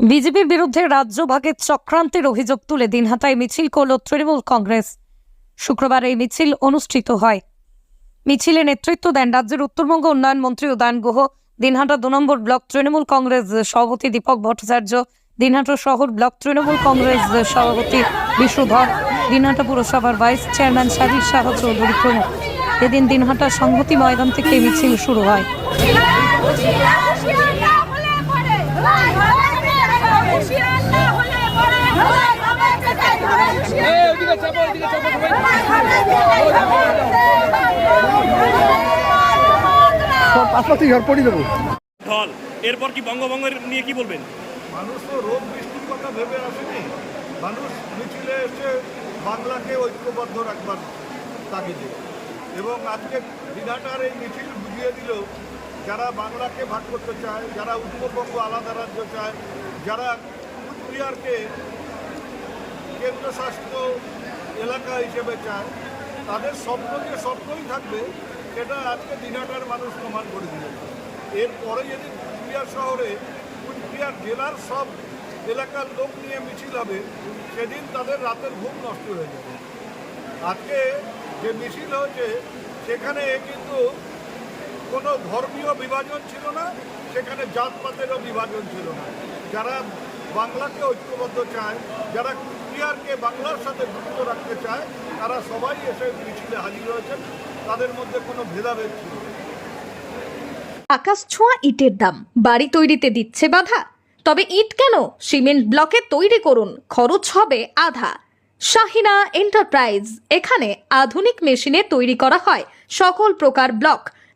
বিজেপির বিরুদ্ধে রাজ্য ভাগের চক্রান্তের অভিযোগ তুলে দিনহাটায় মিছিল করল তৃণমূল কংগ্রেস। শুক্রবার এই মিছিল অনুষ্ঠিত হয়। মিছিলে নেতৃত্ব দেন রাজ্যের উত্তরবঙ্গ উন্নয়ন মন্ত্রী উদয়ন গুহ। দিনহাটা দু নম্বর ব্লক তৃণমূল কংগ্রেস সভাপতি দীপক ভট্টাচার্য, দিনহাটা শহর ব্লক তৃণমূল কংগ্রেস সভাপতি বিষ্ণুধর দিনহাটা পুরসভার ভাইস চেয়ারম্যান শাহির শাহ চৌধুরী প্রমুখ। এদিন দিনহাটা সংহতি ময়দান থেকে মিছিল শুরু হয়। ঢল এরপর কি বঙ্গভঙ্গের নিয়ে কি বলবেন? মানুষ তো রোগ বৃষ্টির কথা ভেবে আসেনি। মানুষ মিছিলে এসে বাংলাকে ঐক্যবদ্ধ রাখবার তাগিদে। এবং আজকে দিনাটার এই মিছিল বুঝিয়ে দিল যারা বাংলাকে ভাগ করতে চায় যারা উত্তরবঙ্গ আলাদা রাজ্য চায় যারা কুচবিহারকে কেন্দ্রশাসিত এলাকা হিসেবে চায় তাদের স্বপ্ন যে স্বপ্নই থাকবে, সেটা আজকে দিনাটার মানুষ প্রমাণ করে দিল এরপরে যদি কুচবিহার শহরে কুচবিহার জেলার সব এলাকার লোক নিয়ে মিছিল হবে, সেদিন তাদের রাতের ঘুম নষ্ট হয়ে যাবে। আজকে যে মিছিল হয়েছে, সেখানে কিন্তু কোনো ধর্মীয় বিভাজন ছিল না, সেখানে জাতপাতেরও বিভাজন ছিল না। যারা বাংলাকে ঐক্যবদ্ধ চায়, যারা কুচবিহারকে বাংলার সাথে যুক্ত রাখতে চায়, তারা সবাই এসে মিছিলে হাজির হয়েছেন। তাদের মধ্যে কোনো ভেদাভেদ ছিল আকাশ ছোঁয়া ইটের দাম। বাড়ি তৈরিতে দিচ্ছে বাধা। তবে ইট কেন? সিমেন্ট ব্লকে তৈরি করুন। খরচ হবে আধা। শাহিনা এন্টারপ্রাইজ। এখানে আধুনিক মেশিনে তৈরি করা হয়। সকল প্রকার ব্লক।